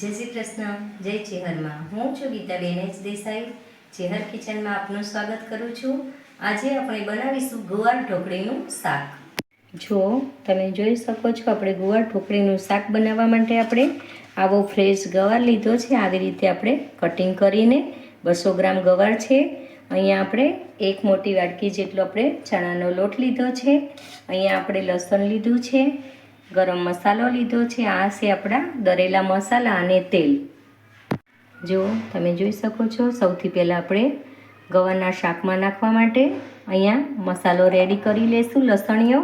જય શ્રી કૃષ્ણ, જય ચેહરમાં. હું છું ગીતાબેન એચ દેસાઈ. ચેહર કિચનમાં આપનું સ્વાગત કરું છું. આજે આપણે બનાવીશું ગુવાર ઢોકળીનું શાક. જો, તમે જોઈ શકો છો આપણે ગુવાર ઢોકળીનું શાક બનાવવા માટે આપણે આવો ફ્રેશ ગવાર લીધો છે. આવી રીતે આપણે કટિંગ કરીને બસો ગ્રામ ગવાર છે. અહીંયા આપણે એક મોટી વાટકી જેટલો આપણે ચણાનો લોટ લીધો છે. અહીંયા આપણે લસણ લીધું છે. ગરમ મસાલો લીધો છે. આ છે આપણા દરેલા મસાલા અને તેલ. જો તમે જોઈ શકો છો, સૌથી પહેલાં આપણે ગવાના શાકમાં નાખવા માટે અહીંયા મસાલો રેડી કરી લેશું, લસણીઓ.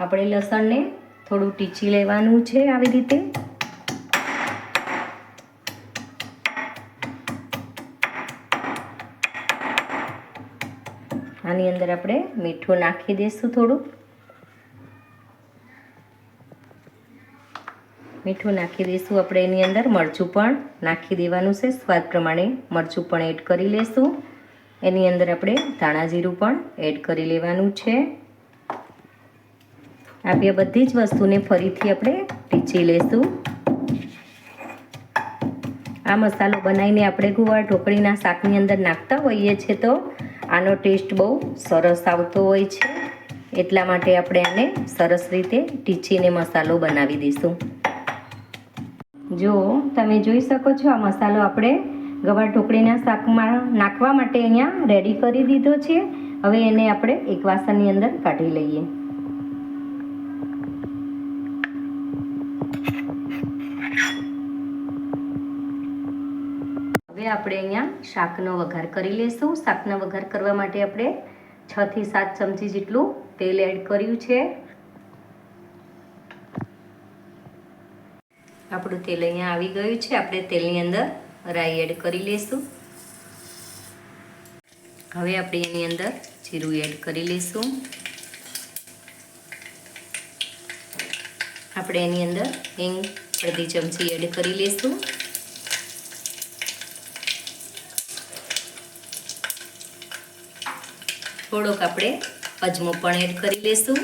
આપણે લસણને થોડું ટીચી લેવાનું છે આવી રીતે. આની અંદર આપણે મીઠું નાખી દઈશું થોડું. મીઠું નાખી દઈશું આપણે એની અંદર, મરચું પણ નાખી દેવાનું છે. સ્વાદ પ્રમાણે મરચું પણ એડ કરી લેશું. એની અંદર આપણે ધાણા જીરું પણ એડ કરી લેવાનું છે. આ બે બધી જ વસ્તુને ફરીથી આપણે ટીચી લેશું. આ મસાલો બનાવીને આપણે ગુવાર ઢોકળીના શાકની અંદર નાખતા હોઈએ છીએ તો આનો ટેસ્ટ બહુ સરસ આવતો હોય છે. એટલા માટે આપણે આને સરસ રીતે ટીચીને મસાલો બનાવી દઈશું. જો તમે જોઈ શકો છો આ મસાલો આપણે ગવાર ઢોકળીના શાકમાં નાખવા માટે અહીંયા રેડી કરી દીધો છે. હવે એને આપણે એક વાસણની અંદર કાઢી લઈએ. હવે આપણે અહીંયા શાકનો વઘાર કરી લઈશું શાકનો વઘાર કરવા માટે આપણે છ થી સાત ચમચી જેટલું તેલ એડ કર્યું છે. આપણું તેલ અહીંયા આવી ગયું છે. આપણે તેલની અંદર રાઈ એડ કરી લઈશું. હવે આપણે એની અંદર જીરું એડ કરી લઈશું. આપણે એની અંદર હિંગ અડધી ચમચી એડ કરી લઈશું. થોડોક આપણે અજમો પણ એડ કરી લઈશું.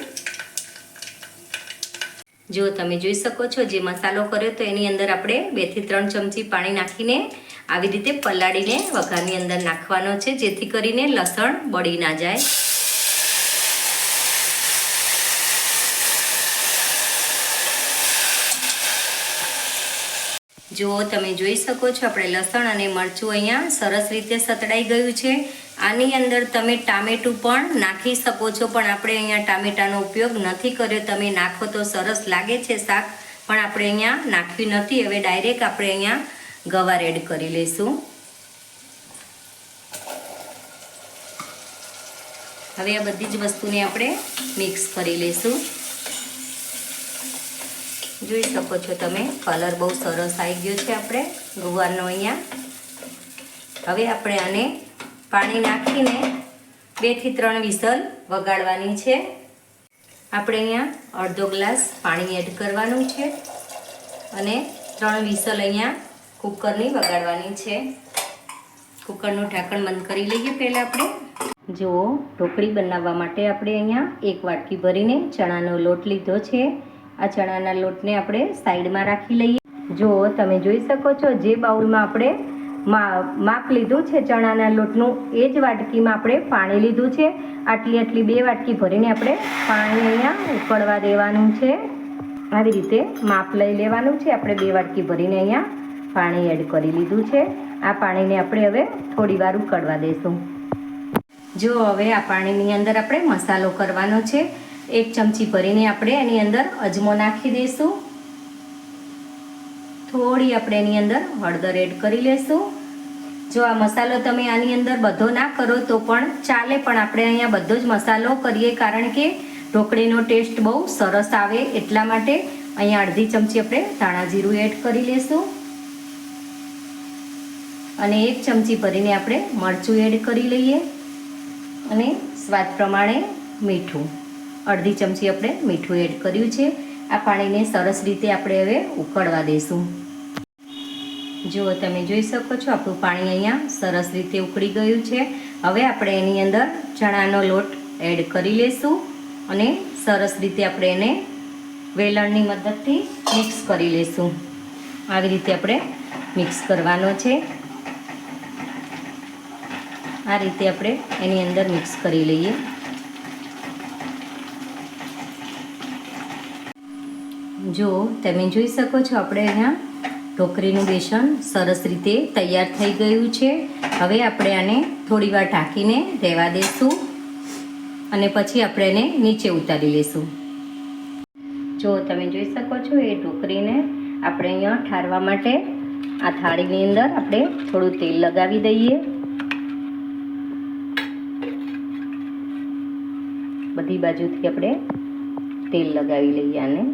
જો તમે જોઈ શકો છો જે મસાલો કર્યો તો એની અંદર આપણે બેથી ત્રણ ચમચી પાણી નાખીને આવી રીતે પલાળીને વઘારની અંદર નાખવાનો છે, જેથી કરીને લસણ બળી ના જાય. જુઓ તમે જોઈ શકો છો, આપણે લસણ અને મરચું અહીંયા સરસ રીતે સતડાઈ ગયું છે. આની અંદર તમે ટામેટું પણ નાખી શકો છો, પણ આપણે અહીંયા ટામેટાનો ઉપયોગ નથી કર્યો. તમે નાખો તો સરસ લાગે છે શાક, પણ આપણે અહીંયા નાખ્યું નથી. હવે ડાયરેક્ટ આપણે અહીંયા ગવાર એડ કરી લઈશું. હવે આ બધી જ વસ્તુને આપણે મિક્સ કરી લઈશું. જોઈ શકો છો તમે, કલર બહુ સરસ આવી ગયો છે આપણે, ગુવારનો અહીંયા. હવે આપણે આને પાણી નાખીને બેથી ત્રણ વિસલ વગાડવાની છે. આપણે અહીંયા અડધો ગ્લાસ પાણી એડ કરવાનું છે અને ત્રણ વિસલ અહીંયા કુકરની વગાડવાની છે. કુકરનું ઢાંકણ બંધ કરી લઈએ પહેલાં આપણે. જુઓ, ઢોકળી બનાવવા માટે આપણે અહીંયા એક વાટકી ભરીને ચણાનો લોટ લીધો છે. આ ચણાના લોટને આપણે સાઈડમાં રાખી લઈએ. જુઓ, તમે જોઈ શકો છો, જે બાઉલમાં આપણે માપ લીધું છે ચણાના લોટનું, એ જ વાટકીમાં આપણે પાણી લીધું છે. આટલી આટલી બે વાટકી ભરીને આપણે પાણી અહીંયા ઉકળવા દેવાનું છે. આવી રીતે માપ લઈ લેવાનું છે. આપણે બે વાટકી ભરીને અહીંયા પાણી એડ કરી લીધું છે. આ પાણીને આપણે હવે થોડી વાર ઉકળવા દઈશું જો હવે આ પાણીની અંદર આપણે મસાલો કરવાનો છે. એક ચમચી ભરીને આપણે એની અંદર અજમો નાખી દઈશું થોડી આપણે એની અંદર હળદર એડ કરી લઈશું જો આ મસાલો તમે આની અંદર બધો ના કરો તો પણ ચાલે, પણ આપણે અહીંયા બધો જ મસાલો કરીએ કારણ કે ઢોકળીનો ટેસ્ટ બહુ સરસ આવે એટલા માટે અહીંયા અડધી ચમચી આપણે ધાણા જીરું એડ કરી લઈશું અને એક ચમચી ભરીને આપણે મરચું એડ કરી લઈએ. અને સ્વાદ પ્રમાણે મીઠું. અડધી ચમચી આપણે મીઠું એડ કર્યું છે. આ પાણીને સરસ રીતે આપણે હવે ઉકળવા દઈશું જો તમે જોઈ શકો છો, આપણું પાણી અહીંયા સરસ રીતે ઉકળી ગયું છે. હવે આપણે એની અંદર ચણાનો લોટ એડ કરી લઈશું અને સરસ રીતે આપણે એને વેલણની મદદથી મિક્સ કરી લઈશું આવી રીતે આપણે મિક્સ કરવાનો છે. આ રીતે આપણે એની અંદર મિક્સ કરી લઈએ. જો તમે જોઈ શકો છો, આપણે અહીંયા ઢોકરીનું બેસન સરસ રીતે તૈયાર થઈ ગયું છે. હવે આપણે આને થોડી વાર ઢાંકીને રહેવા દઈશું અને પછી આપણે એને નીચે ઉતારી લઈશું જો તમે જોઈ શકો છો, એ ઢોકરીને આપણે અહીંયા ઠારવા માટે આ થાળીની અંદર આપણે થોડું તેલ લગાવી દઈએ. બધી બાજુથી આપણે તેલ લગાવી લઈએ આને.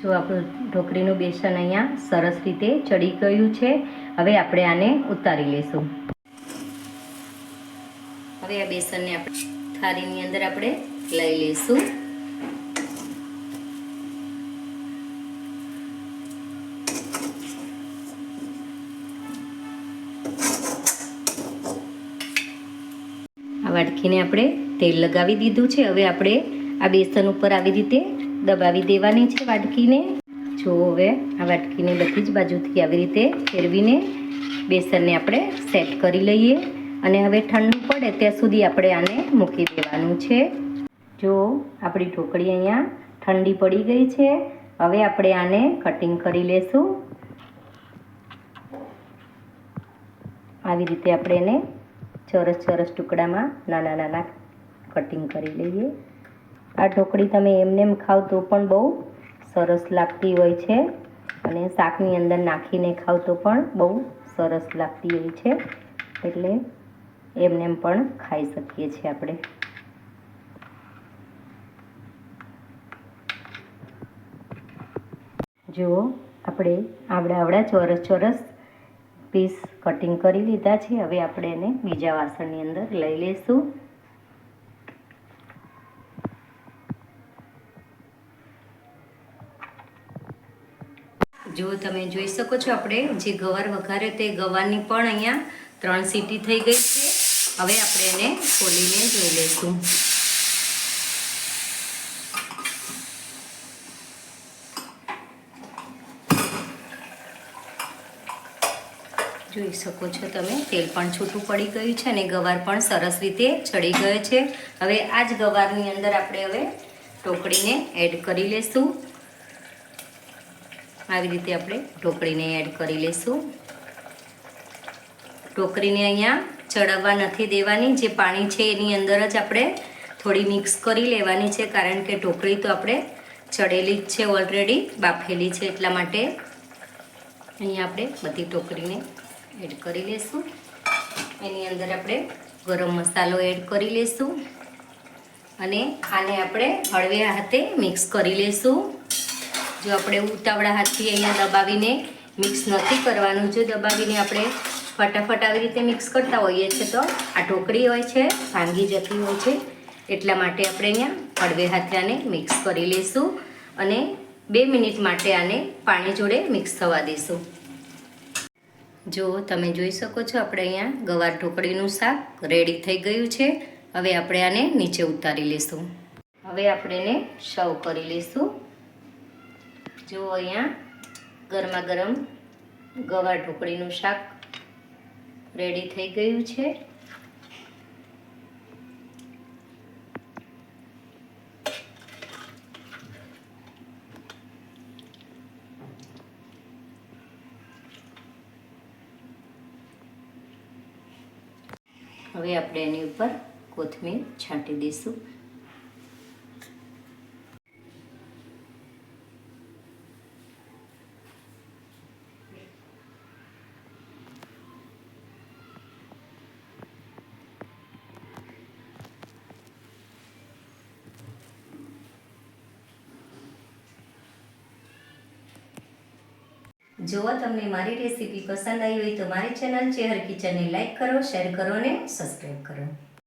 જો આપણું ઢોકળીનું બેસન અહીંયા સરસ રીતે ચડી ગયું છે, હવે આપણે આને ઉતારી લઈશું. હવે આ બેસનને આપણે થાળીની અંદર આપણે લઈ લઈશું. આ વાટકીને આપણે તેલ લગાવી દીધું છે. હવે આપણે આ બેસન ઉપર આવી રીતે દબાવી દેવાની છે વાટકીને. જો હવે આ વાટકીને બધી જ બાજુથી આવી રીતે ફેરવીને બેસનને આપણે સેટ કરી લઈએ. અને હવે ઠંડુ પડે ત્યાં સુધી આપણે આને મૂકી દેવાનું છે. જો આપણી ઢોકળી અહીંયા ઠંડી પડી ગઈ છે, હવે આપણે આને કટિંગ કરી લેશું. આવી રીતે આપણે એને ચોરસ ચોરસ ટુકડામાં નાના નાના કટિંગ કરી લઈએ. આ ઢોકળી તમે એમને એમ ખાવ તો પણ બહુ સરસ લાગતી હોય છે. અને શાકની અંદર નાખીને ખાવ તો પણ બહુ સરસ લાગતી હોય છે. એટલે એમને એમ પણ ખાઈ શકીએ છીએ આપણે. જુઓ, આપણે આવડા આવડા ચોરસ ચોરસ પીસ કટિંગ કરી લીધા છે. હવે આપણે એને બીજા વાસણની અંદર લઈ લઈશું. જો તમે જોઈ શકો છો આપણે જે ગવાર વઘાર્યો તે ગવારની પણ અહીંયા ત્રણ સીટી થઈ ગઈ છે. હવે આપણે એને ખોલીને જોઈ લઈશું. જોઈ શકો છો તમે, તેલ પણ છૂટું પડી ગયું છે અને ગવાર પણ સરસ રીતે ચડી ગયો છે. હવે આ જ ગવારની અંદર આપણે હવે ટોકડીને એડ કરી લેશું આવી રીતે આપણે ઢોકળીને એડ કરી લઈશું. ઢોકળીને અહીંયા ચડાવવા નથી દેવાની. જે પાણી છે એની અંદર જ આપણે થોડી મિક્સ કરી લેવાની છે, કારણ કે ઢોકળી તો આપણે ચડેલી જ છે ઓલરેડી બાફેલી છે એટલા માટે. અહીંયા આપણે બધી ઢોકળીને એડ કરી લઈશું. એની અંદર આપણે ગરમ મસાલો એડ કરી લઈશું. અને આને આપણે હળવે હાથે મિક્સ કરી લેશું જો આપણે ઉતાવળા હાથથી અહીંયા દબાવીને મિક્સ નથી કરવાનું. જો દબાવીને આપણે ફટાફટ આવી રીતે મિક્સ કરતા હોઈએ છીએ તો આ ઢોકળી હોય છે, ભાંગી જતી હોય છે, એટલા માટે આપણે અહીંયા હળવે હાથે આને મિક્સ કરી લઈશું અને બે મિનિટ માટે આને પાણી જોડે મિક્સ થવા દઈશું. જો તમે જોઈ શકો છો આપણે અહીંયા ગવાર ઢોકળીનું શાક રેડી થઈ ગયું છે. હવે આપણે આને નીચે ઉતારી લઈશું. હવે આપણે એને સર્વ કરી લઈશું. જો અહીંયા. ગરમા ગરમ ગવાર ઢોકળીનું શાક રેડી થઈ ગયું છે. હવે આપણે એની ઉપર કોથમીર છાંટી દઈશું. જો તમને મારી રેસીપી પસંદ આવી હોય તો મારી ચેનલ ચેહર કિચનને લાઈક કરો, શેર કરો અને સબસ્ક્રાઈબ કરો.